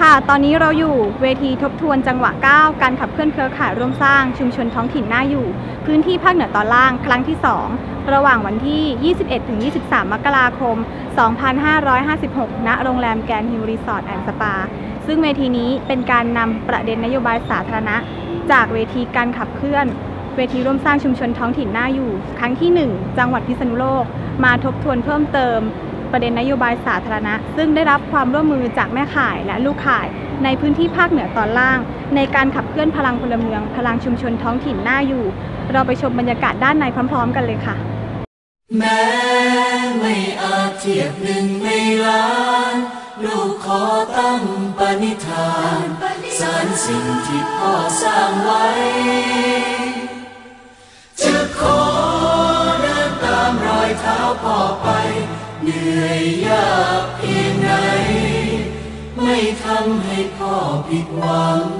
ค่ะ ตอนนี้เราอยู่เวทีทบทวนจังหวะ 9 การขับเคลื่อนเครือข่ายร่วมสร้างชุมชนท้องถิ่นน่าอยู่ พื้นที่ภาคเหนือตอนล่างครั้งที่ 2 ระหว่างวันที่ 21-23 มกราคม 2556 ณ โรงแรมแกรนด์ฮิลรีสอร์ทแอนด์สปา ซึ่งเวทีนี้เป็นการนำประเด็นนโยบายสาธารณะ จากเวทีการขับเคลื่อน เวทีร่วมสร้างชุมชนท้องถิ่นน่าอยู่ ครั้งที่ 1 จังหวัดพิษณุโลก มาทบทวนเพิ่มเติม ประเด็นนโยบายสาธารณะ ซึ่งได้รับความร่วมมือจากแม่ข่ายและลูกข่าย ในพื้นที่ภาคเหนือตอนล่าง ในการขับเคลื่อนพลังพลเมือง พลังชุมชนท้องถิ่นหน่าอยู่ เราไปชมบรรยากาศด้านในพร้อม ๆ กันเลยค่ะ แม้ไม่อาจเทียบหนึ่งในล้านลูกขอตั้งปณิธานสารสิ่งที่พ่อสร้างไว้ จะขอเดินตามรอยเท้าพ่อไป เหนื่อยยากเพียงไหน ไม่ทำให้พ่อผิดหวัง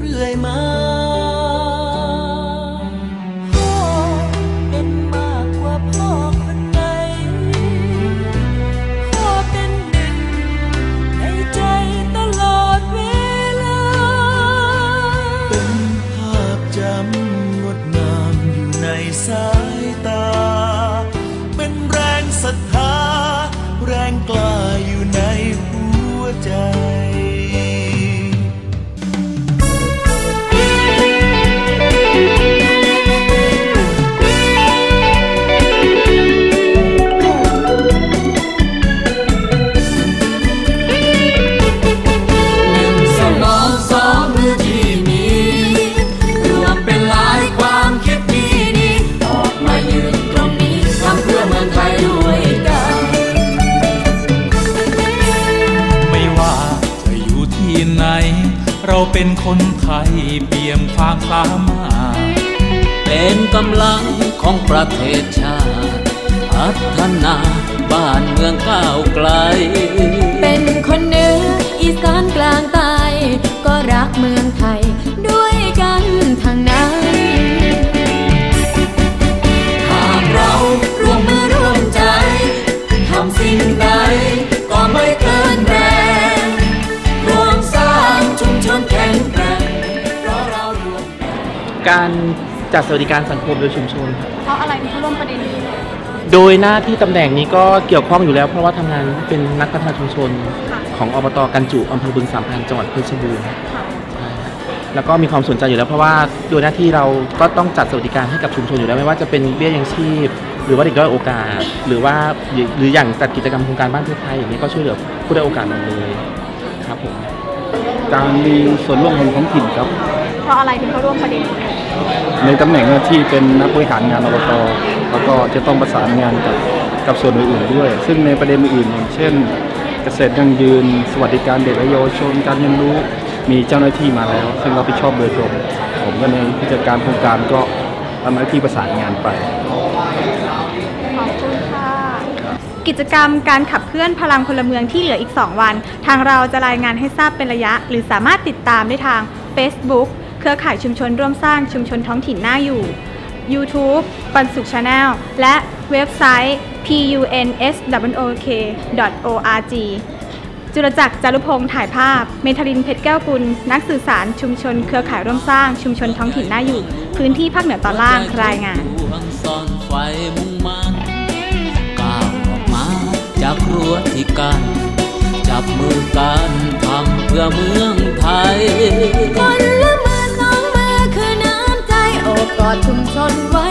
เรื่อยมา เป็นคนไทยเปี่ยมความสามารถเป็นกำลังของประเทศชาติ พัฒนาบ้านเมืองก้าวไกล การจัดสวัสดิการสังคมโดยชุมชนครับเพราะอะไรถึงเข้าร่วมประเด็นนี้โดยหน้าที่ตำแหน่งนี้ก็เกี่ยวข้องอยู่แล้ว เพราะว่าทำงานเป็นนักพัฒนาชุมชนของอบตกันจุอำเภอบึงสามพันจังหวัดเพชรบูรณ์ใช่ครับแล้วก็มีความสนใจอยู่แล้วเพราะว่าโดยหน้าที่เราก็ต้องจัดสวัสดิการให้กับชุมชนอยู่แล้วไม่ว่าจะเป็นเบี้ยยังชีพ หรือว่าเด็กด้อยโอกาส หรือว่าหรืออย่างจัดกิจกรรมโครงการบ้านเพื่อไทยอย่างนี้ก็ช่วยเหลือผู้ได้อยโอกาสหมดเลยครับผมการมีส่วนร่วมของท้องถิ่นครับเพ ราะอะไรถึงเข้าร่วมประเด็นนี้ในตำแหน่งหน้าที่เป็นนักบริหารงานอบตแล้วก็จะต้องประสานงานกับกับส่วนอื่นๆด้วย ซึ่งในประเด็นอื่นๆอย่างเช่น เกษตรยั่งยืน สวัสดิการเด็กและเยาวชนการเรียนรู้มีเจ้าหน้าที่มาแล้ว ซึ่งเราผิดชอบโดยตรงผมก็ในผู้จัดการโครงการก็ทำหน้าที่ประสานงานไปขอบคุณค่ะกิจกรรมการขับเคลื่อนพลังพลเมืองที่เหลืออีก 2 วัน ทางเราจะรายงานให้ทราบเป็นระยะ หรือสามารถติดตามได้ทาง Facebook เครือข่ายชุมชนร่วมสร้างชุมชนท้องถิ่นน่าอยู่ YouTube ปันสุขชาแนลและเว็บไซต์ punswok.org จุลจักรจารุพงศ์ถ่ายภาพ เมทารินเพชรแก้วกุล นักสื่อสารชุมชน เครือข่ายร่วมสร้างชุมชนท้องถิ่นน่าอยู่ พื้นที่ภาคเหนือตอนล่างรายงานดวงซ่อนไฟมุ่งมันก้าวออกมาจากรั้วที่กันจับมือกันทำเพื่อเมืองไทย อดชุมชนไว้